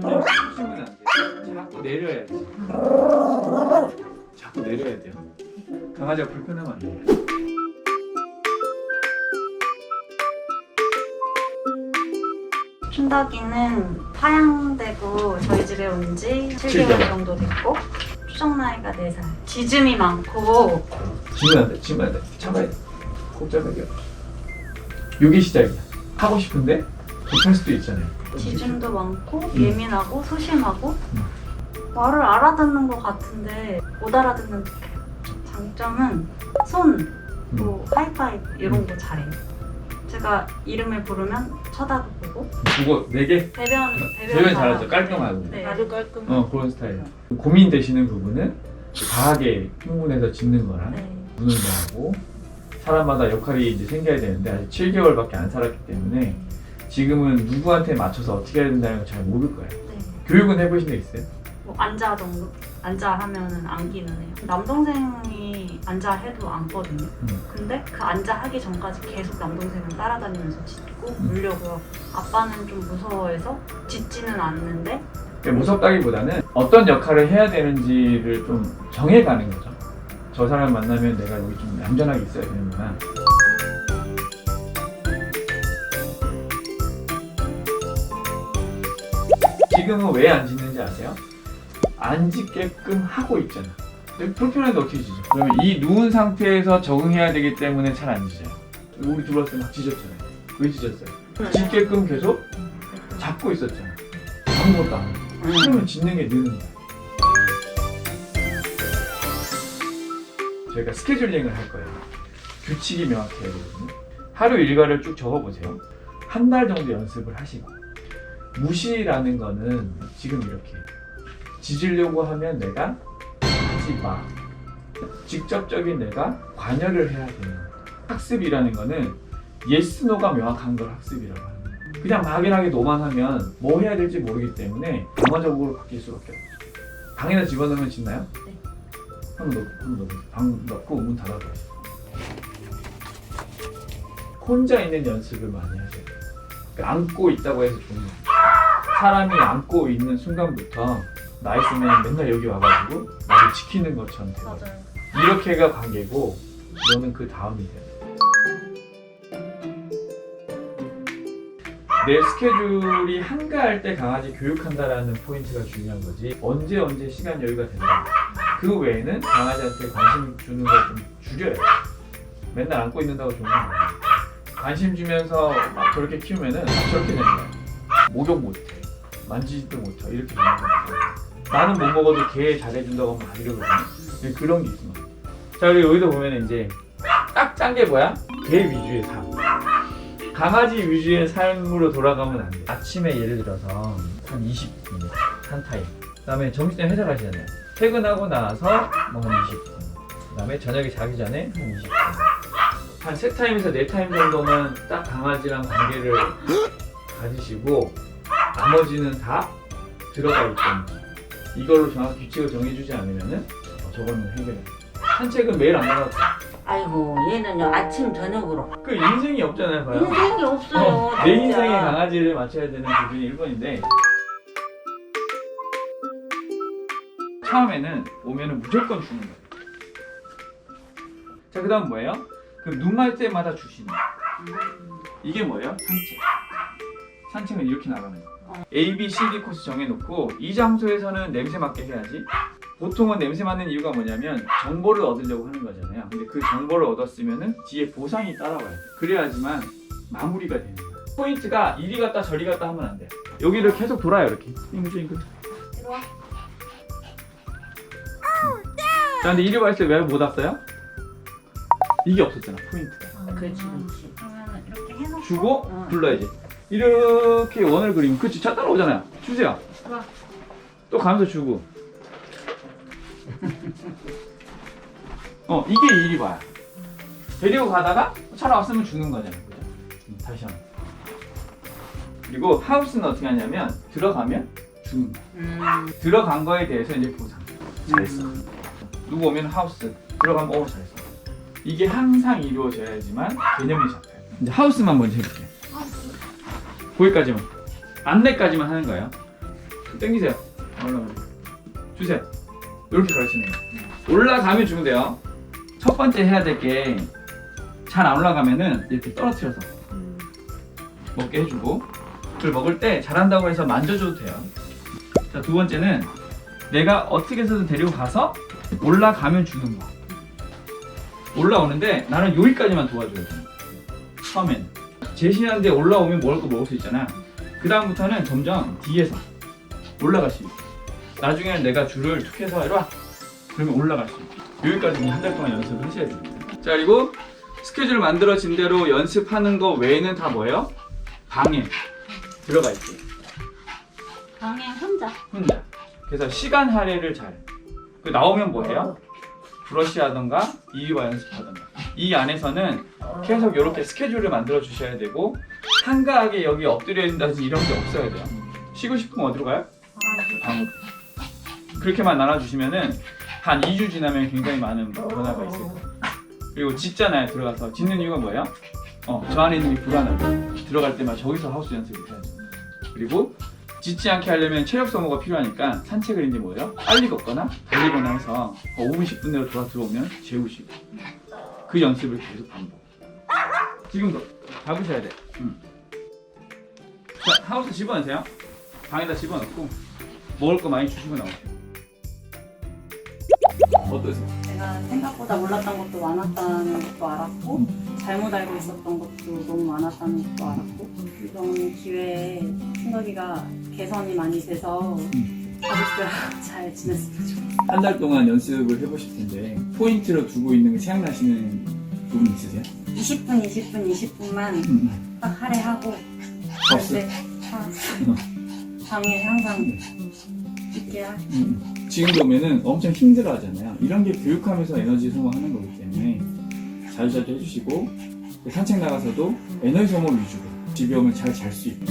점점점 쑥쑥은 안 돼. 자꾸 내려야지. 자꾸 내려야 돼요. 강아지가 불편하면 안 돼요. 춘덕이는 파양되고 저희 집에 온 지 7개월 정도 됐고 추정 나이가 4살. 짖음이 많고 지면 안 돼. 지면 안 돼. 참아야 돼. 꼭 잡아야 돼요. 요게 시작이야. 하고 싶은데 못할 수도 있잖아요. 짖음도 많고 음. 예민하고 소심하고 음. 말을 알아듣는 것 같은데 못 알아듣는 듯해요. 장점은 손, 음. 뭐 하이파이브 이런 거 잘해요. 제가 이름을 부르면 쳐다보고 그거 네 개? 배변 배변, 배변 잘하죠. 깔끔하고. 네. 아주 깔끔. 어 그런 스타일. 고민되시는 부분은 과하게 흥분해서 짖는 거랑 네. 우는 거하고 사람마다 역할이 이제 생겨야 되는데 아직 7개월밖에 안 살았기 때문에 지금은 누구한테 맞춰서 어떻게 해야 된다는 걸 잘 모를 거예요. 네. 교육은 해보신 적 있어요? 뭐 앉아 정도 앉아 하면은 안기는 해요. 남동생이 앉아 해도 안거든요. 음. 근데 그 앉아 하기 전까지 계속 남동생을 따라다니면서 짖고 음. 물려고요. 아빠는 좀 무서워해서 짖지는 않는데 그러니까 무섭다기보다는 어떤 역할을 해야 되는지를 좀 정해가는 거죠. 저 사람 만나면 내가 여기 좀 얌전하게 있어야 되는구나. 지금은 왜안 짖는지 아세요? 안 짖게끔 하고 있잖아. 근데 불편한데 어떻게 짖어? 그러면 이 누운 상태에서 적응해야 되기 때문에 잘안 짖어요. 우리 들어왔을 때막 짖었잖아요. 왜 짖었어요? 짖게끔 계속 잡고 있었잖아. 아무것도 안 하고. 그러면 짖는 게 느는 거야. 저희가 스케줄링을 할 거예요. 규칙이 명확해야 되거든요. 하루 일과를 쭉 적어보세요. 한 달 정도 연습을 하시고 무시라는 거는 지금 이렇게 짖으려고 하면 내가 하지 마. 직접적인 내가 관여를 해야 거예요. 학습이라는 거는 예스 노가 명확한 걸 학습이라고 하는 거예요. 그냥 막연하게 노만 하면 뭐 해야 될지 모르기 때문에 방어적으로 바뀔 수밖에 없어요. 방에다 집어넣으면 짖나요? 네. 한번 넣고, 한번 넣고, 방 넣고 문 닫아줘요. 혼자 있는 연습을 많이 돼요. 그러니까 안고 있다고 해서 좋은 거예요. 사람이 안고 있는 순간부터 나 있으면 맨날 여기 와가지고 나를 지키는 것처럼 돼요. 맞아요. 이렇게가 관계고 너는 그 다음이 돼. 내 스케줄이 한가할 때 강아지 교육한다라는 포인트가 중요한 거지. 언제 언제 시간 여유가 된다. 그 외에는 강아지한테 관심 주는 걸 좀 줄여요. 맨날 안고 있는다고 좋은 건 아니에요. 관심 주면서 막 저렇게 키우면은 저렇게 거예요. 목욕 못해. 만지지도 못해. 이렇게 되는 거예요. 나는 못 먹어도 걔 잘해준다고 막 이러거든요. 네, 그런 게 있어. 자, 그리고 여기서 보면 이제 딱 짠 게 뭐야? 개 위주의 삶. 강아지 위주의 삶으로 돌아가면 안 돼. 아침에 예를 들어서 한 20분 한 타임. 그다음에 점심때 회사 가시잖아요. 퇴근하고 나서 뭐 한 20분. 그다음에 저녁에 자기 전에 한 20분. 한 세 타임에서 네 타임 정도만 딱 강아지랑 관계를 가지시고 나머지는 다 들어가 있던 이걸로 정확히 규칙을 정해주지 않으면은 어, 저거는 해결해. 산책은 매일 안 나가도 돼. 아이고 얘는요 아침 저녁으로 그 인생이 없잖아요, 봐요. 인생이 없어요. 어, 내 진짜. 인생에 강아지를 맞춰야 되는 부분이 1번인데 처음에는 오면은 무조건 주는 거예요. 자, 그 다음 뭐예요? 그럼 눈말 때마다 주시는 거예요. 이게 뭐예요? 산책. 산책은 이렇게 나가는 거예요. A, B, C, D 코스 정해놓고 이 장소에서는 냄새 맡게 해야지. 보통은 냄새 맡는 이유가 뭐냐면 정보를 얻으려고 하는 거잖아요. 근데 그 정보를 얻었으면은 뒤에 보상이 따라와요. 그래야지만 마무리가 되는 거예요. 포인트가 이리 갔다 저리 갔다 하면 안 돼요. 여기를 계속 돌아요 이렇게. 잉긋잉긋. 들어와. 자, 근데 이리 왔을 때 왜 못 왔어요? 이게 없었잖아 포인트가. 그렇지 그렇지. 그러면 이렇게 해놓고 주고 어. 불러야지. 이렇게 원을 그리면 그치 차 따라오잖아요. 주세요. 좋아. 또 가면서 주고. 어 이게 일이 봐요. 데리고 가다가 차로 왔으면 주는 거잖아요. 그죠? 음, 다시 한번. 그리고 하우스는 어떻게 하냐면 들어가면 주는 거야. 음. 들어간 거에 대해서 이제 보상. 잘했어. 누구 오면 하우스 들어가면 어 잘했어. 이게 항상 이루어져야지만 개념이 잡혀요. 이제 하우스만 먼저 해볼게요. 거기까지만 안내까지만 하는 거예요. 당기세요. 올라가요. 주세요. 이렇게 가르치는 거예요. 올라가면 주면 돼요. 첫 번째 해야 될 게 잘 안 올라가면은 이렇게 떨어뜨려서 먹게 해주고 그걸 먹을 때 잘한다고 해서 만져줘도 돼요. 자, 두 번째는 내가 어떻게 해서든 데리고 가서 올라가면 주는 거. 올라오는데 나는 여기까지만 도와줘야 돼. 처음엔. 제시하는데 올라오면 먹을 거 먹을 수 있잖아. 그 다음부터는 점점 뒤에서 올라갈 수 있어. 나중에는 내가 줄을 툭 해서 이리 와. 그러면 올라갈 수 있어. 여기까지 한 달 동안 연습을 하셔야 됩니다. 자, 그리고 스케줄 만들어진 대로 연습하는 거 외에는 다 뭐예요? 방에 들어가 있게. 방에 혼자. 혼자. 그래서 시간 할애를 잘. 그 나오면 뭐예요? 브러쉬 하던가 이유와 연습하던가. 이 안에서는 계속 이렇게 스케줄을 만들어 주셔야 되고 한가하게 여기 엎드려 있다든지 이런 게 없어야 돼요. 쉬고 싶으면 어디로 가요? 방으로. 그렇게만 나눠주시면은 한 2주 지나면 굉장히 많은 변화가 있을 거예요. 그리고 짖잖아요 들어가서 짖는 이유가 뭐예요? 어, 저 안에 있는 게 불안하고 들어갈 때마다 저기서 하우스 연습을 해야죠. 그리고 짖지 않게 하려면 체력 소모가 필요하니까 산책을 이제 뭐예요? 빨리 걷거나 달리거나 해서 5분 10분 내로 돌아 들어오면 재우시고 그 연습을 계속 반복. 지금도 잡으셔야 돼. 응. 자 하우스 집어넣으세요. 방에다 집어넣고 먹을 거 많이 주시고 나오세요. 어떠세요? 제가 생각보다 몰랐던 것도 많았다는 것도 알았고 잘못 알고 있었던 것도 너무 많았다는 것도 알았고 이번 기회에 순덕이가 개선이 많이 돼서 가 족들하고 잘 좋겠어요. 한달 동안 연습을 해보실 텐데 포인트로 두고 있는 게 생각나시는 부분 있으세요? 20분, 20분, 20분만 음. 딱 할애하고 없어요. 네, 다 방에 항상 있게 하 음. 지금 보면은 엄청 힘들어 하잖아요. 이런 게 교육하면서 에너지 소모하는 거기 때문에 자주자주 해주시고 산책 나가서도 에너지 소모 위주로 집에 오면 잘 잘 수 있고